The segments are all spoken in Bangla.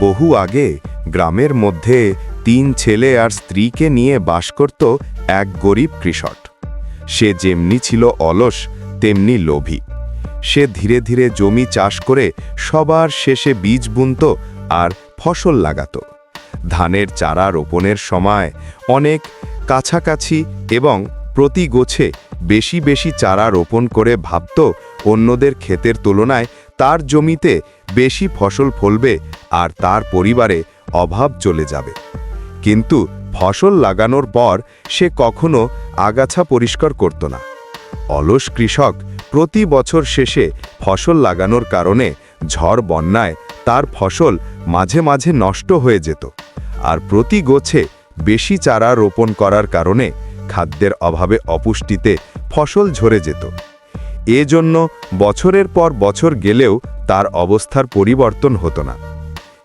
বহু আগে গ্রামের মধ্যে তিন ছেলে আর স্ত্রীকে নিয়ে বাস করত এক গরিব কৃষক। সে যেমনি ছিল অলস, তেমনি লোভী। সে ধীরে ধীরে জমি চাষ করে সবার শেষে বীজ বুনত আর ফসল লাগাত। ধানের চারা রোপণের সময় অনেক কাছাকাছি এবং প্রতি গোছে বেশি বেশি চারা রোপণ করে ভাবত অন্যদের ক্ষেতের তুলনায় তার জমিতে বেশি ফসল ফলবে আর তার পরিবারে অভাব চলে যাবে। কিন্তু ফসল লাগানোর পর সে কখনো আগাছা পরিষ্কার করত না। অলস কৃষক প্রতি বছর শেষে ফসল লাগানোর কারণে ঝড় বন্যায় তার ফসল মাঝে মাঝে নষ্ট হয়ে যেত আর প্রতি গোছে বেশি চারা রোপণ করার কারণে খাদ্যের অভাবে অপুষ্টিতে ফসল ঝরে যেত। এজন্য বছরের পর বছর গেলেও তার অবস্থার পরিবর্তন হতো না।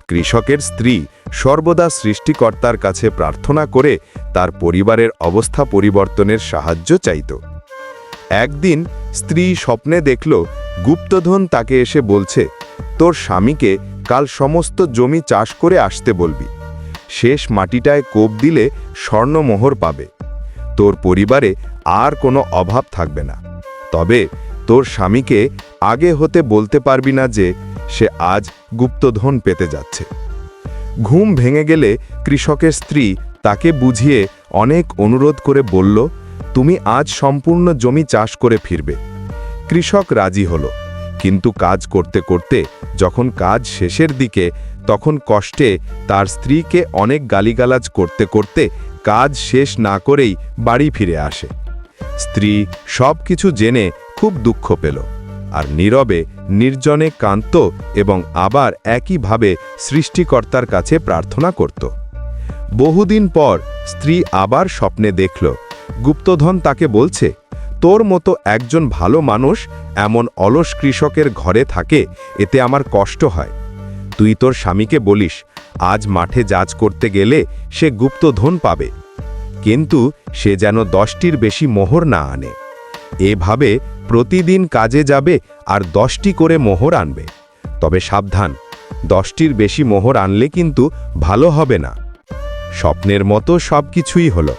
কৃষকের স্ত্রী সর্বদা সৃষ্টিকর্তার কাছে প্রার্থনা করে তার পরিবারের অবস্থা পরিবর্তনের সাহায্য চাইত। একদিন স্ত্রী স্বপ্নে দেখল গুপ্তধন তাকে এসে বলছে, তোর স্বামীকে কাল সমস্ত জমি চাষ করে আসতে বলবি। শেষ মাটিটায় কোপ দিলে স্বর্ণমোহর পাবে। তোর পরিবারে আর কোনো অভাব থাকবে না। তবে তোর স্বামীকে আগে হতে বলতে পারবি না যে সে আজ গুপ্তধন পেতে যাচ্ছে। ঘুম ভেঙে গেলে কৃষকের স্ত্রী তাকে বুঝিয়ে অনেক অনুরোধ করে বলল, তুমি আজ সম্পূর্ণ জমি চাষ করে ফিরবে। কৃষক রাজি হল, কিন্তু কাজ করতে করতে যখন কাজ শেষের দিকে, তখন কষ্টে তার স্ত্রীকে অনেক গালিগালাজ করতে করতে কাজ শেষ না করেই বাড়ি ফিরে আসে। স্ত্রী সব কিছু জেনে খুব দুঃখ পেল আর নীরবে, নির্জনে কান্ত এবং আবার একইভাবে সৃষ্টিকর্তার কাছে প্রার্থনা করত। বহুদিন পর স্ত্রী আবার স্বপ্নে দেখল। গুপ্তধন তাকে বলছে, তোর মতো একজন ভালো মানুষ এমন অলস কৃষকের ঘরে থাকে, এতে আমার কষ্ট হয়। তুই তোর স্বামীকে বলিস, আজ মাঠে যাচ করতে গেলে সে গুপ্তধন পাবে। কিন্তু সে যেন দশটির বেশি মোহর না আনে। এভাবে প্রতিদিন কাজে যাবে আর দশটি করে মোহর আনবে। তবে সাবধান, দশটির বেশি মোহর আনলে কিন্তু ভালো হবে না। স্বপ্নের মতো সব কিছুই হলো।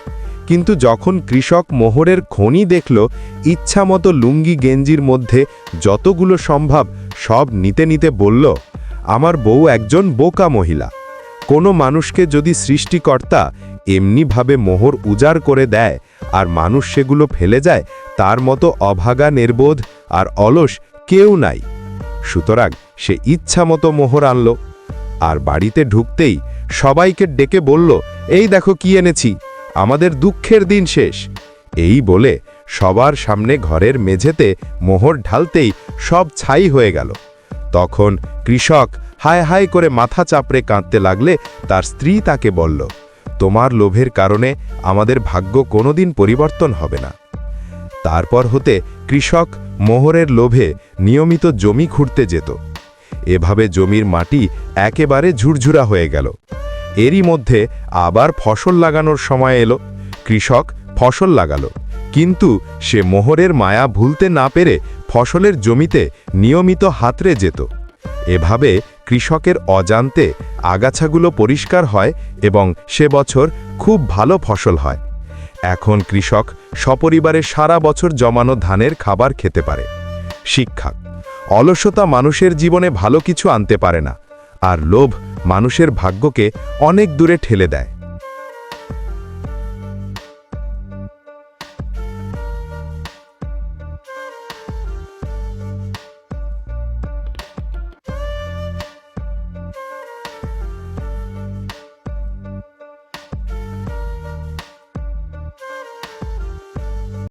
কিন্তু যখন কৃষক মোহরের খনি দেখল, ইচ্ছা মতো লুঙ্গি গেঞ্জির মধ্যে যতগুলো সম্ভব সব নিতে নিতে বলল, আমার বউ একজন বোকা মহিলা। কোনো মানুষকে যদি সৃষ্টিকর্তা এমনিভাবে মোহর উজাড় করে দেয় আর মানুষ সেগুলো ফেলে যায়, তার মতো অভাগা, নির্বোধ আর অলস কেউ নাই। সুতরাং সে ইচ্ছা মতো মোহর আনল আর বাড়িতে ঢুকতেই সবাইকে ডেকে বলল, এই দেখো কি এনেছি, আমাদের দুঃখের দিন শেষ। এই বলে সবার সামনে ঘরের মেঝেতে মোহর ঢালতেই সব ছাই হয়ে গেল। তখন কৃষক হায় হায় করে মাথা চাপড়ে কাঁদতে লাগলে তার স্ত্রী তাকে বলল তোমার লোভের কারণে আমাদের ভাগ্য কোনোদিন পরিবর্তন হবে না। তারপর হতে কৃষক মোহরের লোভে নিয়মিত জমি খুঁড়তে যেত। এভাবে জমির মাটি একেবারে ঝুরঝুরা হয়ে গেল। এরই মধ্যে আবার ফসল লাগানোর সময় এলো। কৃষক ফসল লাগালো, কিন্তু সে মোহরের মায়া ভুলতে না পেরে ফসলের জমিতে নিয়মিত হাতরে যেত। এভাবে কৃষকের অজান্তে আগাছাগুলো পরিষ্কার হয় এবং সে বছর খুব ভালো ফসল হয়। এখন কৃষক সপরিবারে সারা বছর জমানো ধানের খাবার খেতে পারে। শিক্ষা, অলসতা মানুষের জীবনে ভালো কিছু আনতে পারে না, আর লোভ মানুষের ভাগ্যকে অনেক দূরে ঠেলে দেয়।